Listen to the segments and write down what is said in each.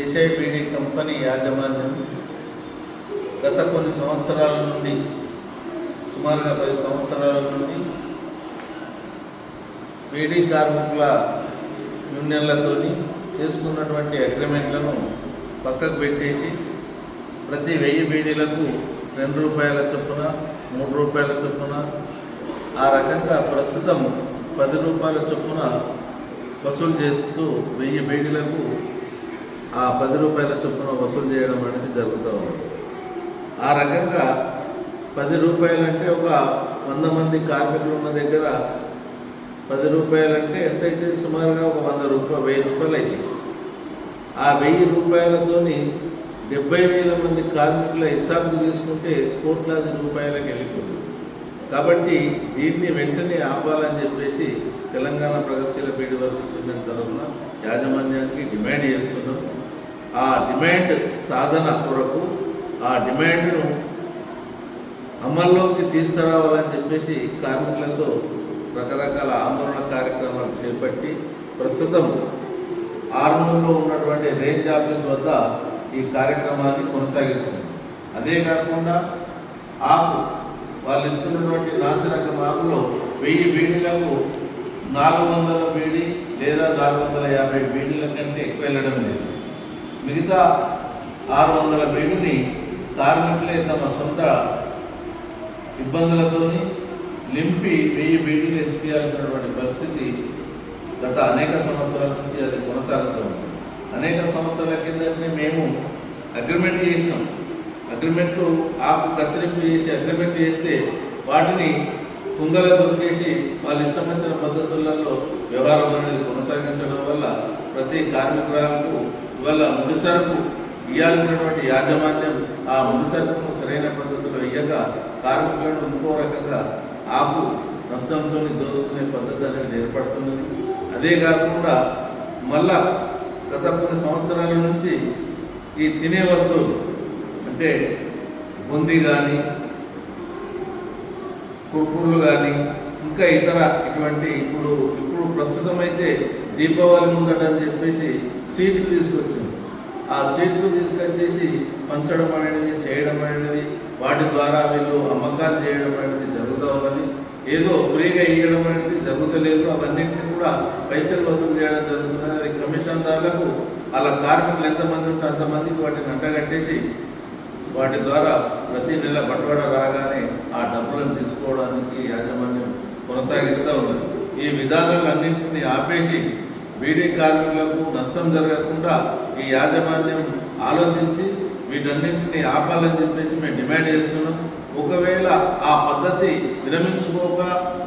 ఏషిఐబిడి company యాజమాన్యం గత కొన్ని సంవత్సరాల నుండి సుమారుగా పది సంవత్సరాల నుండి బీడీ కార్మికుల యూనియన్లతోని చేసుకున్నటువంటి అగ్రిమెంట్లను పక్కకు పెట్టేసి ప్రతి వెయ్యి బీడీలకు రెండు రూపాయల చొప్పున మూడు రూపాయల చొప్పున ఆ రకంగా ప్రస్తుతం పది రూపాయల చొప్పున వసూలు చేస్తూ వెయ్యి బీడీలకు ఆ పది రూపాయల చొప్పున వసూలు చేయడం అనేది జరుగుతూ ఉంది. ఆ రకంగా పది రూపాయలంటే ఒక వంద మంది కార్మికులు ఉన్న దగ్గర పది రూపాయలంటే ఎంత అయితే సుమారుగా ఒక వంద రూపాయలు వెయ్యి రూపాయలు అవుతాయి ఆ వెయ్యి రూపాయలతోని డెబ్బై వేల మంది కార్మికుల హిసాబు తీసుకుంటే కోట్లాది రూపాయలకు వెళ్ళిపోతుంది. కాబట్టి దీన్ని వెంటనే ఆపాలని చెప్పేసి తెలంగాణ ప్రగతిశీల పీడి వర్గ యూనియన్ తరఫున యాజమాన్యానికి డిమాండ్ చేస్తున్నాం. ఆ డిమాండ్ సాధన కొరకు ఆ డిమాండ్ను అమల్లోకి తీసుకురావాలని చెప్పేసి కార్మికులతో రకరకాల ఆందోళన కార్యక్రమాలు చేపట్టి ప్రస్తుతం ఆర్మూర్లో ఉన్నటువంటి రేంజ్ ఆఫీస్ వద్ద ఈ కార్యక్రమాన్ని కొనసాగిస్తుంది అదే కాకుండా ఆకు వాళ్ళు ఇస్తున్నటువంటి నాసిరకం ఆకులో వెయ్యి బీడీలకు నాలుగు వందల బీడీ లేదా నాలుగు వందల యాభై బీడీల కంటే ఎక్కువ వెళ్ళడం లేదు. మిగతా ఆరు వందల బీడీని కార్మికులే తమ సొంత ఇబ్బందులతోని లింపి వెయ్యి బీడీలు ఎంచుకోవాల్సినటువంటి పరిస్థితి గత అనేక సంవత్సరాల నుంచి అది కొనసాగుతూ ఉంది. అనేక సంవత్సరాల కిందనే మేము అగ్రిమెంట్ చేసినాం. అగ్రిమెంట్లు ఆకు కత్తిరింపు చేసి అగ్రిమెంట్ చేస్తే వాటిని కుంగల దొరికేసి వాళ్ళు ఇష్టం వచ్చిన పద్ధతులలో వ్యవహారం అనేది కొనసాగించడం వల్ల ప్రతి కార్మికురాలకు ఇవాళ ముడిసరుకు ఇవ్వాల్సినటువంటి యాజమాన్యం ఆ ముడిసరుకును సరైన పద్ధతిలో ఇయ్యక కార్మికులను ఇంకో రకంగా ఆకు నష్టంతో దోసుకునే పద్ధతి అనేది ఏర్పడుతున్నది. అదే కాకుండా మళ్ళా గత కొన్ని సంవత్సరాల నుంచి ఈ తినే వస్తువులు అంటే బొంది కానీ కుర్కుర్లు కానీ ఇంకా ఇతర ఇటువంటి ఇప్పుడు ఇప్పుడు ప్రస్తుతం అయితే దీపావళి ముందట అని చెప్పేసి సీట్లు తీసుకొచ్చింది ఆ సీట్లు తీసుకొచ్చేసి పంచడం అనేది చేయడం అనేది వాటి ద్వారా వీళ్ళు అమ్మకాలు చేయడం అనేది జరుగుతూ ఉన్నది. ఏదో ఫ్రీగా ఇవ్వడం అనేది జరుగుతలేదు. అవన్నింటినీ కూడా పైసలు వసూలు చేయడం జరుగుతున్నది. అది కమిషన్దారులకు అలా కార్మికులు ఎంతమంది ఉంటే అంతమందికి వాటిని అంటగట్టేసి వాటి ద్వారా ప్రతి నెల బట్వాడ రాగానే ఆ డబ్బులను తీసుకోవడానికి యాజమాన్యం కొనసాగిస్తూ ఉన్నది. ఈ విధానాలన్నింటినీ ఆపేసి బీడీ కార్మికులకు నష్టం జరగకుండా ఈ యాజమాన్యం ఆలోచించి వీటన్నింటినీ ఆపాలని చెప్పేసి మేము డిమాండ్ చేస్తున్నాం. ఒకవేళ ఆ పద్ధతి విరమించుకోక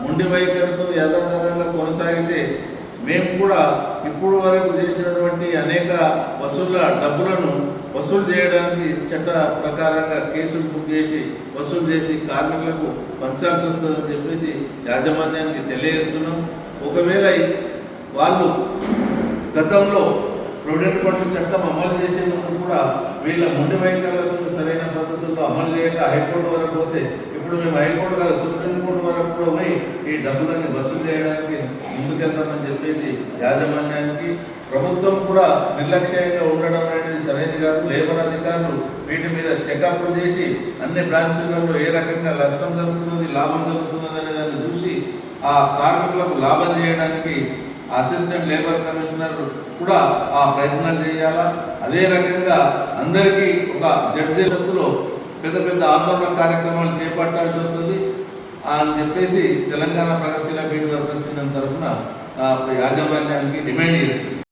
మొండి వైఖరితో యథాతథంగా కొనసాగితే మేము కూడా ఇప్పుడు వరకు చేసినటువంటి అనేక వసూళ్ళ డబ్బులను వసూలు చేయడానికి చట్ట ప్రకారంగా కేసులు బుక్ చేసి వసూలు చేసి కార్మికులకు పంచాల్సి వస్తుందని చెప్పేసి యాజమాన్యానికి తెలియజేస్తున్నాం. ఒకవేళ వాళ్ళు గతంలో ప్రొవిడెంట్ ఫండ్ చట్టం అమలు చేసేందుకు కూడా వీళ్ళ ముండి వైఖరులతో సరైన పద్ధతుల్లో అమలు చేయక హైకోర్టు వరకు పోతే ఇప్పుడు మేము హైకోర్టు కాదు సుప్రీంకోర్టు వరకు కూడా పోయి ఈ డబ్బులన్నీ వసూలు చేయడానికి ముందుకెళ్తామని చెప్పేసి యాజమాన్యానికి. ప్రభుత్వం కూడా నిర్లక్ష్యంగా ఉండడం అనేది సరైనది కాదు. లేబర్ అధికారులు వీటి మీద చెకప్లు చేసి అన్ని బ్రాంచులలో ఏ రకంగా నష్టం జరుగుతున్నది లాభం జరుగుతున్నది అనే దాన్ని చూసి ఆ కార్మికులకు లాభం చేయడానికి అసిస్టెంట్ లేబర్ కమిషనర్ కూడా ఆ ప్రయత్నాలు చేయాలా? అదే రకంగా అందరికీ ఒక జడ్జి సత్తులో పెద్ద పెద్ద ఆందోళన కార్యక్రమాలు చేపట్టాల్సి వస్తుంది. అని చెప్పేసి తెలంగాణ ప్రగతిశీల బీడీ ప్రశ్న తరఫున ఆ, యాజమాన్యానికి డిమాండ్ చేస్తుంది.